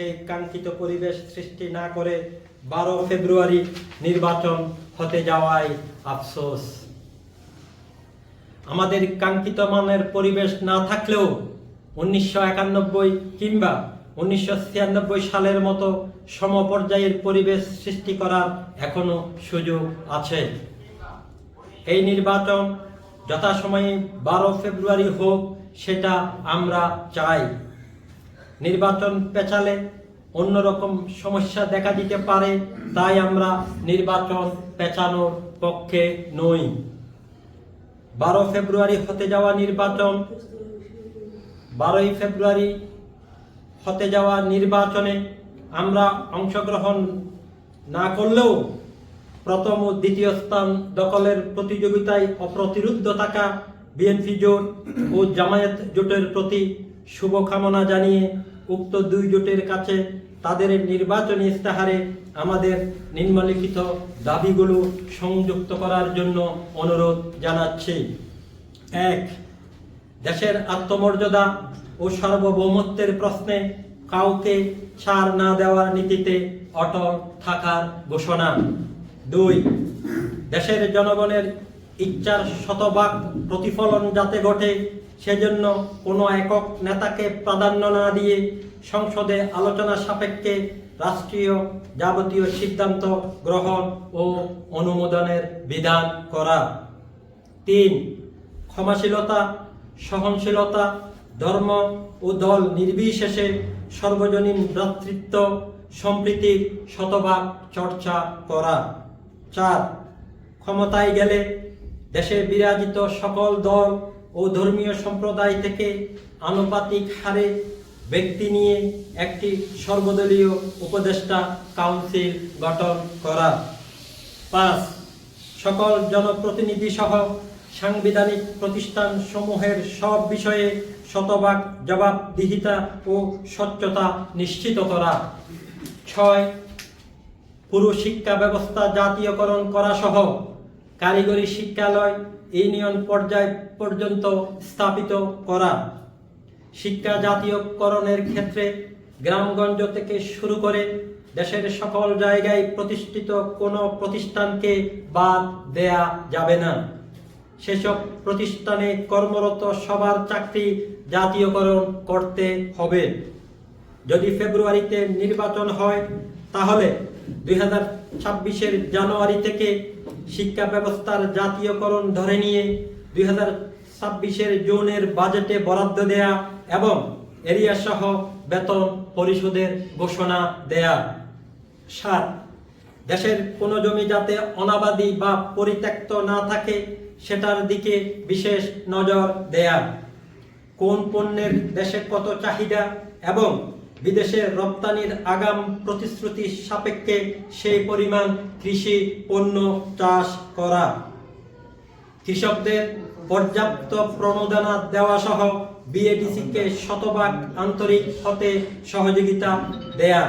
সেই কাঙ্ক্ষিত পরিবেশ সৃষ্টি না করে বারো ফেব্রুয়ারি নির্বাচন হতে যাওয়ায় আফসোস। আমাদের কাঙ্ক্ষিত মানের পরিবেশ না থাকলেও উনিশশো একানব্বই কিংবা উনিশশো ছিয়ানব্বই সালের মতো সমপর্যায়ের পরিবেশ সৃষ্টি করার এখনও সুযোগ আছে। এই নির্বাচন যথাসময়ে বারো ফেব্রুয়ারি হোক, সেটা আমরা চাই। নির্বাচন পেছালে অন্যরকম সমস্যা দেখা দিতে পারে, তাই আমরা নির্বাচন পেছানোর পক্ষে নই। বারো ফেব্রুয়ারি হতে যাওয়া নির্বাচন, বারোই ফেব্রুয়ারি হতে যাওয়া নির্বাচনে আমরা অংশগ্রহণ না করলেও প্রথম ও দ্বিতীয় স্থান দখলের প্রতিযোগিতায় অপ্রতিরুদ্ধ থাকা বিএনপি জোট ও জামায়াত জোটের প্রতি শুভকামনা জানিয়ে উক্ত দুই জোটের কাছে তাদের নির্বাচনী ইস্তাহারে আমাদের নিম্নলিখিত দাবিগুলো সংযুক্ত করার জন্য অনুরোধ জানাচ্ছি। এক, দেশের আত্মমর্যাদা ও সার্বভৌমত্বের প্রশ্নে কাউকে ছাড় না দেওয়ার নীতিতে অটল থাকার ঘোষণা। দুই, দেশের জনগণের ইচ্ছার শতভাগ প্রতিফলন যাতে ঘটে, সেজন্য কোনো একক নেতাকে প্রাধান্য না দিয়ে সংসদে আলোচনা সাপেক্ষে রাষ্ট্রীয় যাবতীয় সিদ্ধান্ত গ্রহণ ও অনুমোদনের বিধান করা। তিন, ক্ষমাশীলতা, সহনশীলতা, ধর্ম ও দল নির্বিশেষে সর্বজনীন ভ্রাতৃত্ব সম্প্রীতির শতভাগ চর্চা করা। চার, ক্ষমতায় গেলে দেশে বিরাজিত সকল দল ও ধর্মীয় সম্প্রদায় থেকে আনুপাতিক হারে ব্যক্তি নিয়ে একটি সর্বদলীয় উপদেষ্টা কাউন্সিল গঠন করা। পাঁচ, সকল জনপ্রতিনিধি সহ সাংবিধানিক প্রতিষ্ঠান সমূহের সব বিষয়ে শতভাগ জবাবদিহিতা ও স্বচ্ছতা নিশ্চিত করা। ছয় পুরো শিক্ষা ব্যবস্থা জাতীয়করণ করা সহ কারিগরি শিক্ষালয় ইউনিয়ন পর্যায় পর্যন্ত স্থাপিত করা। শিক্ষা জাতীয়করণের ক্ষেত্রে গ্রামগঞ্জ থেকে শুরু করে দেশের সকল জায়গায় প্রতিষ্ঠিত কোনো প্রতিষ্ঠানকে বাদ দেয়া যাবে না। সেসব প্রতিষ্ঠানে কর্মরত সবার চাকরি জাতীয়করণ করতে হবে। যদি ফেব্রুয়ারিতে নির্বাচন হয়, তাহলে দুই হাজার ছাব্বিশের জানুয়ারি থেকে শিক্ষা ব্যবস্থার জাতীয়করণ ধরে নিয়ে দুই হাজার ছাব্বিশের জুনের বাজেটে বরাদ্দ দেয়া এবং এরিয়া সহ বেতন পরিশোধের ঘোষণা দেয়া। সাত, দেশের কোনো জমি যাতে অনাবাদি বা পরিত্যক্ত না থাকে, সেটার দিকে বিশেষ নজর দেয়া। কোন পণ্যের দেশে কত চাহিদা এবং বিদেশে রপ্তানির আগাম প্রতিশ্রুতি সাপেক্ষে সেই পরিমাণ কৃষি পণ্য চাষ করা। কৃষকদের পর্যাপ্ত প্রণোদনা দেওয়া সহ বিএডিসিকে শতভাগ আন্তরিক হতে সহযোগিতা দেয়া।